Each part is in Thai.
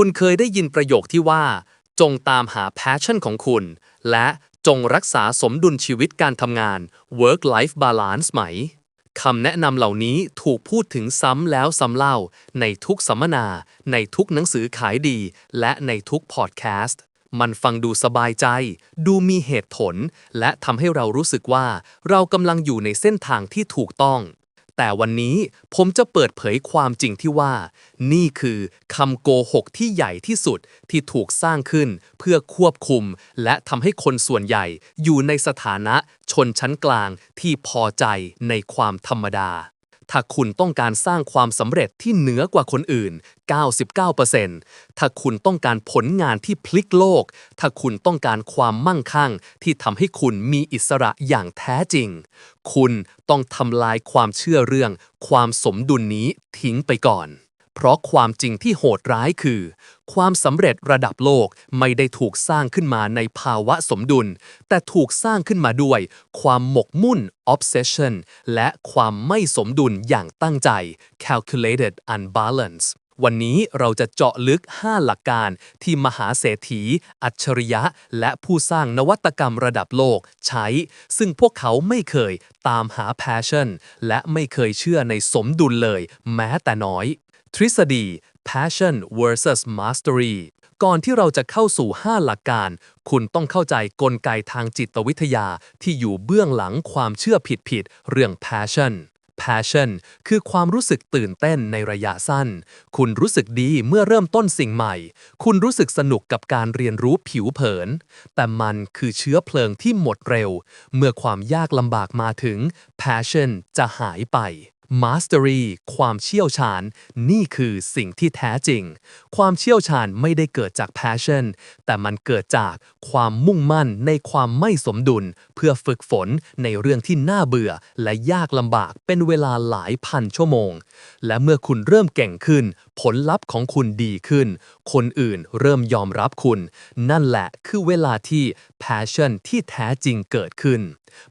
คุณเคยได้ยินประโยคที่ว่า จงตามหา passion ของคุณ และจงรักษาสมดุลชีวิตการทำงาน work life balance ไหมคำแนะนำเหล่านี้ถูกพูดถึงซ้ำแล้วซ้ำเล่า ในทุกสัมมนา ในทุกหนังสือขายดี และในทุกพอดแคสต์มันฟังดูสบายใจ ดูมีเหตุผล และทำให้เรารู้สึกว่า เรากำลังอยู่ในเส้นทางที่ถูกต้อง แต่วันนี้ผมจะเปิดเผยความจริงที่ว่า นี่คือคำโกหกที่ใหญ่ที่สุดที่ถูกสร้างขึ้นเพื่อควบคุม และทำให้คนส่วนใหญ่อยู่ในสถานะชนชั้นกลางที่พอใจในความธรรมดา ถ้าคุณต้องการสร้างความสำเร็จที่เหนือกว่าคนอื่น 99%ถ้าคุณต้องการผลงานที่พลิกโลก ถ้าคุณต้องการความมั่งคั่ง ที่ทำให้คุณมีอิสระอย่างแท้จริง คุณต้องทำลายความเชื่อเรื่อง ความสมดุลนี้ทิ้งไปก่อน เพราะความจริงที่โหดร้ายคือ ความสำเร็จระดับโลกไม่ได้ถูกสร้างขึ้นมาในภาวะสมดุล แต่ถูกสร้างขึ้นมาด้วย ความหมกมุ่น obsession และความไม่สมดุลอย่างตั้งใจ calculated unbalance วันนี้เราจะเจาะลึก 5 หลักการที่มหาเศรษฐี อัจฉริยะ และผู้สร้างนวัตกรรมระดับโลกใช้ ซึ่งพวกเขาไม่เคยตามหา passion และไม่เคยเชื่อในสมดุลเลย แม้แต่น้อย ทฤษฎี passion versus mastery ก่อนที่เราจะเข้าสู่ 5 หลักการ คุณต้องเข้าใจกลไกทางจิตวิทยาที่อยู่เบื้องหลังความเชื่อผิดๆเรื่อง passion passion คือความรู้สึกตื่นเต้นในระยะสั้น คุณรู้สึกดีเมื่อเริ่มต้นสิ่งใหม่ คุณรู้สึกสนุกกับการเรียนรู้ผิวเผิน แต่มันคือเชื้อเพลิงที่หมดเร็ว เมื่อความยากลำบากมาถึง passion จะหายไป Mastery ความเชี่ยวชาญ นี่คือสิ่งที่แท้จริง ความเชี่ยวชาญไม่ได้เกิดจาก passion แต่มันเกิดจากความมุ่งมั่นในความไม่สมดุล เพื่อฝึกฝนในเรื่องที่น่าเบื่อ และยากลำบากเป็นเวลาหลายพันชั่วโมง และเมื่อคุณเริ่มเก่งขึ้น ผลลัพธ์ของคุณดีขึ้น คนอื่นเริ่มยอมรับคุณ นั่นแหละคือเวลาที่ passion ที่แท้จริงเกิดขึ้น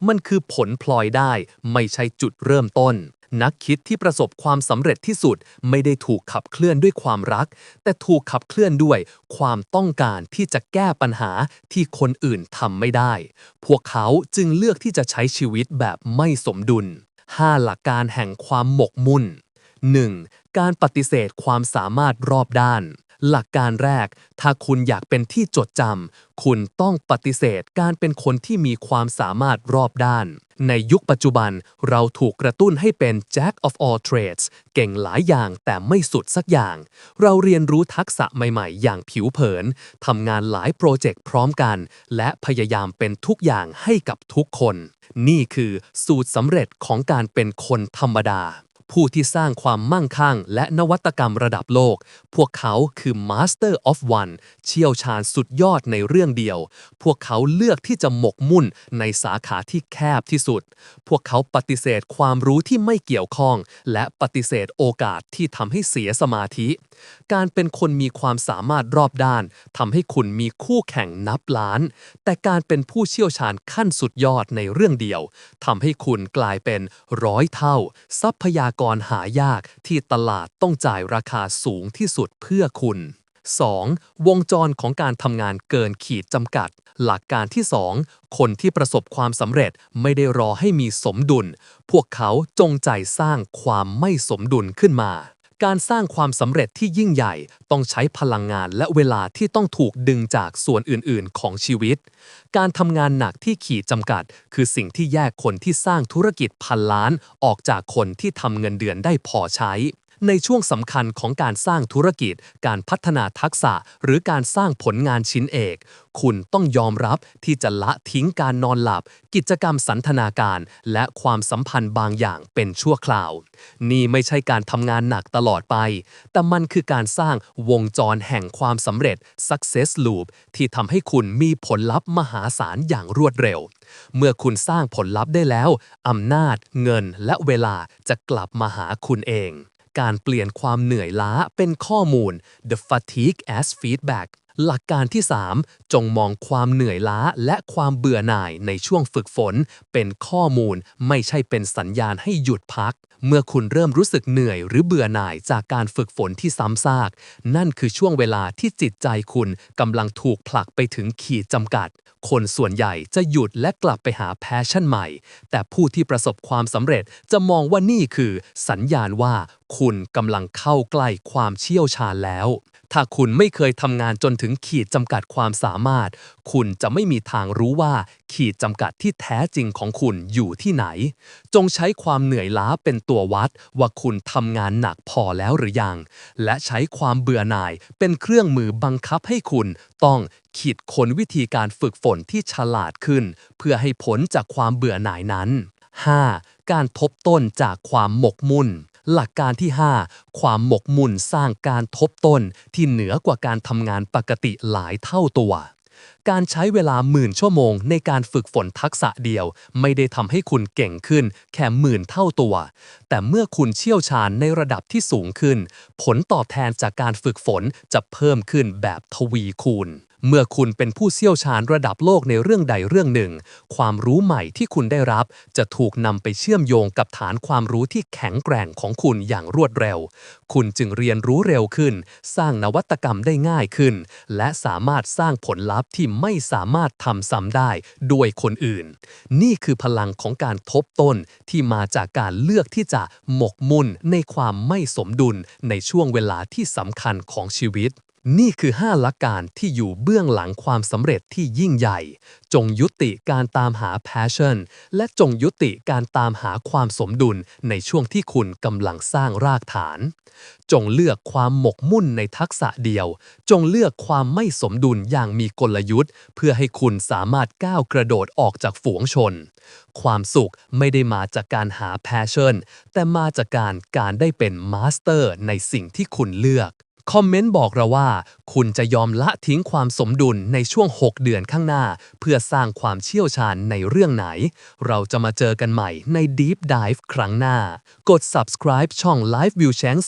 มันคือผลพลอยได้ไม่ใช่จุดเริ่มต้น นักคิดที่ประสบความสำเร็จที่สุดไม่ได้ถูกขับเคลื่อนด้วยความรัก แต่ถูกขับเคลื่อนด้วยความต้องการที่จะแก้ปัญหาที่คนอื่นทำไม่ได้ พวกเขาจึงเลือกที่จะใช้ชีวิตแบบไม่สมดุล 5 หลักการแห่งความหมกมุ่น 1. การปฏิเสธความสามารถรอบด้าน หลักการแรก ถ้าคุณอยากเป็นที่จดจำคุณต้องปฏิเสธการเป็นคนที่มีความสามารถรอบด้าน ในยุคปัจจุบันเราถูกกระตุ้นให้เป็น Jack of all trades เก่งหลายอย่างแต่ไม่สุดสักอย่าง เราเรียนรู้ทักษะใหม่ๆ อย่างผิวเผินทำงานหลายโปรเจกต์พร้อมกัน และพยายามเป็นทุกอย่างให้กับทุกคน นี่คือสูตรสำเร็จของการเป็นคนธรรมดา ผู้ที่สร้างความมั่งคั่ง และนวัตกรรมระดับโลก พวกเขาคือ Master of One เชี่ยวชาญสุดยอดในเรื่องเดียว พวกเขาเลือกที่จะหมกมุ่นในสาขาที่แคบที่สุด พวกเขาปฏิเสธความรู้ที่ไม่เกี่ยวข้อง และปฏิเสธโอกาสที่ทำให้เสียสมาธิ การเป็นคนมีความสามารถรอบด้านทำให้คุณมีคู่แข่งนับล้าน แต่การเป็นผู้เชี่ยวชาญขั้นสุดยอดในเรื่องเดียวทำให้คุณกลายเป็นร้อยเท่า ทรัพยากรหายากที่ตลาดต้องจ่ายราคาสูงที่สุดเพื่อคุณ 2. วงจรของการทำงานเกินขีดจำกัด หลักการที่ 2 คนที่ประสบความสำเร็จไม่ได้รอให้มีสมดุล พวกเขาจงใจสร้างความไม่สมดุลขึ้นมา การสร้างความสำเร็จที่ยิ่งใหญ่ต้องใช้พลังงานและเวลาที่ต้องถูกดึงจากส่วนอื่นๆ ของชีวิต การทำงานหนักที่ขีดจำกัด คือสิ่งที่แยกคนที่สร้างธุรกิจพันล้านออกจากคนที่ทำเงินเดือนได้พอใช้ ในช่วงสำคัญของการสร้างธุรกิจ การพัฒนาทักษะ หรือการสร้างผลงานชิ้นเอก คุณต้องยอมรับที่จะละทิ้งการนอนหลับ กิจกรรมสันทนาการ และความสัมพันธ์บางอย่างเป็นชั่วคราว นี่ไม่ใช่การทำงานหนักตลอดไป แต่มันคือการสร้างวงจรแห่งความสำเร็จ success loop ที่ทำให้คุณมีผลลัพธ์มหาศาลอย่างรวดเร็ว เมื่อคุณสร้างผลลัพธ์ได้แล้วอำนาจ เงินและเวลาจะกลับมาหาคุณเอง การเปลี่ยนความเหนื่อยล้าเป็นข้อมูล the fatigue as feedback หลักการที่ 3 จงมองความเหนื่อยล้าและความเบื่อหน่ายในช่วงฝึกฝน เป็นข้อมูลไม่ใช่เป็นสัญญาณให้หยุดพัก เมื่อคุณเริ่มรู้สึกเหนื่อยหรือเบื่อหน่ายจากการฝึกฝนที่ซ้ำซาก นั่นคือช่วงเวลาที่จิตใจคุณกำลังถูกผลักไปถึงขีดจำกัด คนส่วนใหญ่จะหยุดและกลับไปหาแพชชั่นใหม่ แต่ผู้ที่ประสบความสำเร็จจะมองว่านี่คือ สัญญาณว่าคุณกำลังเข้าใกล้ความเชี่ยวชาญแล้ว ถ้าคุณไม่เคยทำงานจนถึงขีดจำกัดความสามารถ คุณจะไม่มีทางรู้ว่าขีดจำกัดที่แท้จริงของคุณอยู่ที่ไหน จงใช้ความเหนื่อยล้าเป็นตัววัด ว่าคุณทำงานหนักพอแล้วหรือยัง และใช้ความเบื่อหน่ายเป็นเครื่องมือบังคับให้คุณต้องคิดค้นวิธีการฝึกฝนที่ฉลาดขึ้น เพื่อให้พ้นจากความเบื่อหน่ายนั้น 5. การทบต้นจากความหมกมุ่น หลักการที่ 5 ความหมกมุ่นสร้างการทบต้นที่เหนือกว่าการทำงานปกติหลายเท่าตัว การใช้เวลาหมื่นชั่วโมงในการฝึกฝนทักษะเดียว ไม่ได้ทำให้คุณเก่งขึ้น แค่หมื่นเท่าตัว แต่เมื่อคุณเชี่ยวชาญในระดับที่สูงขึ้น ผลตอบแทนจากการฝึกฝนจะเพิ่มขึ้นแบบทวีคูณเมื่อคุณเป็นผู้เชี่ยวชาญระดับโลกในเรื่องใดเรื่องหนึ่ง ความรู้ใหม่ที่คุณได้รับ จะถูกนำไปเชื่อมโยงกับฐานความรู้ที่แข็งแกร่งของคุณอย่างรวดเร็ว คุณจึงเรียนรู้เร็วขึ้น สร้างนวัตกรรมได้ง่ายขึ้น และสามารถสร้างผลลัพธ์ที่ไม่สามารถทำซ้ำได้ด้วยคนอื่น นี่คือพลังของการทบต้นที่มาจากการเลือกที่จะหมกมุ่นในความไม่สมดุลในช่วงเวลาที่สำคัญของชีวิต นี่คือ 5 หลักการที่อยู่เบื้องหลังความสำเร็จที่ยิ่งใหญ่ จงยุติการตามหา passion และจงยุติการตามหาความสมดุลในช่วงที่คุณกำลังสร้างรากฐาน จงเลือกความหมกมุ่นในทักษะเดียว จงเลือกความไม่สมดุลอย่างมีกลยุทธ์ เพื่อให้คุณสามารถก้าวกระโดดออกจากฝูงชน ความสุขไม่ได้มาจากการหา passion แต่มาจากการการได้เป็นมาสเตอร์ในสิ่งที่คุณเลือก คอมเมนต์บอกเราว่า คุณจะยอมละทิ้งความสมดุลในช่วง 6 เดือนข้างหน้า เพื่อสร้างความเชี่ยวชาญในเรื่องไหน เราจะมาเจอกันใหม่ใน Deep Dive ครั้งหน้า กด subscribe ช่อง Live View Chang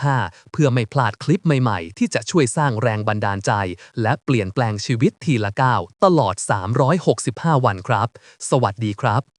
365 เพื่อไม่พลาดคลิปใหม่ๆ ที่จะช่วยสร้างแรงบันดาลใจ และเปลี่ยนแปลงชีวิตทีละก้าวตลอด 365 วันครับ สวัสดีครับ